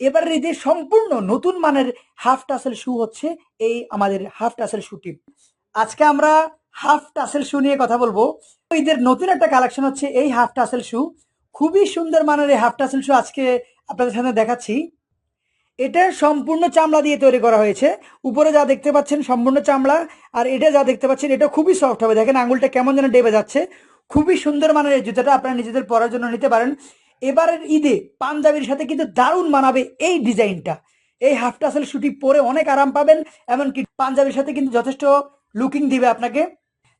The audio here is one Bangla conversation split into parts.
এবারের ঈদের সম্পূর্ণ নতুন মানের হাফ টাসেল শু হচ্ছে এই আমাদের হাফ টাসেল শুটি আজকে আমরা হাফ টাসেল শু নিয়ে কথা বলব। ঈদের নতুন একটা কালেকশন হচ্ছে এই হাফ টাসেল শু খুবই সুন্দর মানের এই হাফ টাসেল শু আজকে আপনাদের সামনে দেখাচ্ছি। এটা সম্পূর্ণ চামড়া দিয়ে তৈরি করা হয়েছে। উপরে যা দেখতে পাচ্ছেন সম্পূর্ণ চামড়া, আর এটা যা দেখতে পাচ্ছেন এটা খুবই সফট হবে। দেখেন আঙুলটা কেমন যেন ডেবে যাচ্ছে। খুবই সুন্দর মানের এই জুতাটা আপনারা নিজেদের পরার জন্য নিতে পারেন। এবারের ঈদে পাঞ্জাবির সাথে কিন্তু দারুণ মানাবে এই ডিজাইনটা। এই হাফ টাসেল শুটি পরে অনেক আরাম পাবেন, এমনকি পাঞ্জাবির সাথে কিন্তু যথেষ্ট লুকিং দিবে আপনাকে।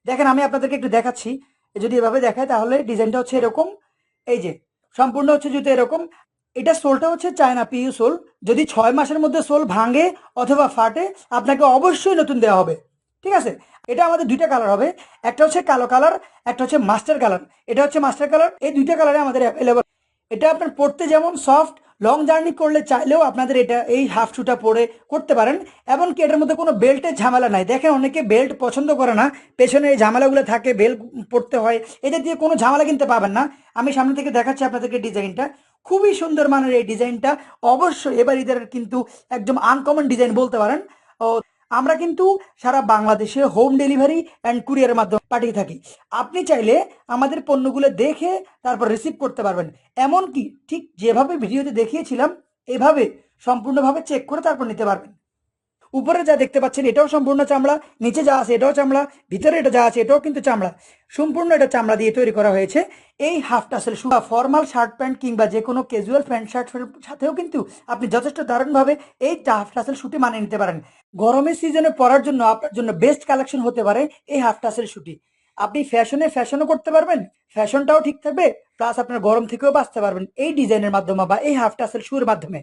দেখেন, আমি আপনাদেরকে একটু দেখাচ্ছি। যদি এভাবে দেখায় তাহলে ডিজাইনটা হচ্ছে এরকম। এই যে, সম্পূর্ণ হচ্ছে জুতো এরকম। এটা সোলটা হচ্ছে চায়না পিইউ সোল। যদি ছয় মাসের মধ্যে সোল ভাঙে অথবা ফাটে, আপনাকে অবশ্যই নতুন দেওয়া হবে। ঠিক আছে? এটা আমাদের দুইটা কালার হবে। একটা হচ্ছে কালো কালার, একটা হচ্ছে মাস্টার কালার। এটা হচ্ছে মাস্টার কালার। এই দুইটা কালারে আমাদের অ্যাভেলেবল এটা আপনার পড়তে যেমন সফট লং জার্নি করলে চাইলেও আপনাদের এটা, এই হাফ শুটা পরে করতে পারেন। এমনকি এটার মধ্যে কোনো বেল্টের ঝামেলা নাই। দেখেন অনেকে বেল্ট পছন্দ করে না, পেছনে এই ঝামেলাগুলো থাকে বেল্ট পড়তে হয়। এটা দিয়ে কোনো ঝামেলা কিনতে পাবেন না। আমি সামনে থেকে দেখাচ্ছি আপনাদেরকে ডিজাইনটা। খুবই সুন্দর মানের এই ডিজাইনটা। অবশ্যই এবার ঈদের কিন্তু একদম আনকমন ডিজাইন বলতে পারেন। আমরা কিন্তু সারা বাংলাদেশে হোম ডেলিভারি অ্যান্ড কুরিয়ারের মাধ্যমে পাঠিয়ে থাকি। আপনি চাইলে আমাদের পণ্যগুলো দেখে তারপর রিসিভ করতে পারবেন। এমনকি ঠিক যেভাবে ভিডিওতে দেখিয়েছিলাম, এভাবে সম্পূর্ণভাবে চেক করে তারপর নিতে পারবেন। উপরে যা দেখতে পাচ্ছেন, এটাও সম্পূর্ণ চামড়া, নিচে যা আছে এটাও চামড়া, ভিতরে এটা যা আছে এটাও কিন্তু চামড়া। সম্পূর্ণ এটা চামড়া দিয়ে তৈরি করা হয়েছে। এই half tassel shoe formal shirt pant কিংবা যে কোনো ক্যাজুয়াল প্যান্ট শার্টের সাথেও কিন্তু আপনি যথেষ্ট দারুণভাবে এই হাফ টাসেল শুটি মানিয়ে নিতে পারেন। গরমের সিজনে পরার জন্য, আপনার জন্য বেস্ট কালেকশন হতে পারে এই হাফ টাসেল শুটি আপনি ফ্যাশনে ফ্যাশনও করতে পারবেন ফ্যাশনটাও ঠিক থাকবে প্লাস আপনার গরম থেকেও বাঁচতে পারবেন এই ডিজাইনের মাধ্যমে বা এই হাফ টাসেল শুর মাধ্যমে।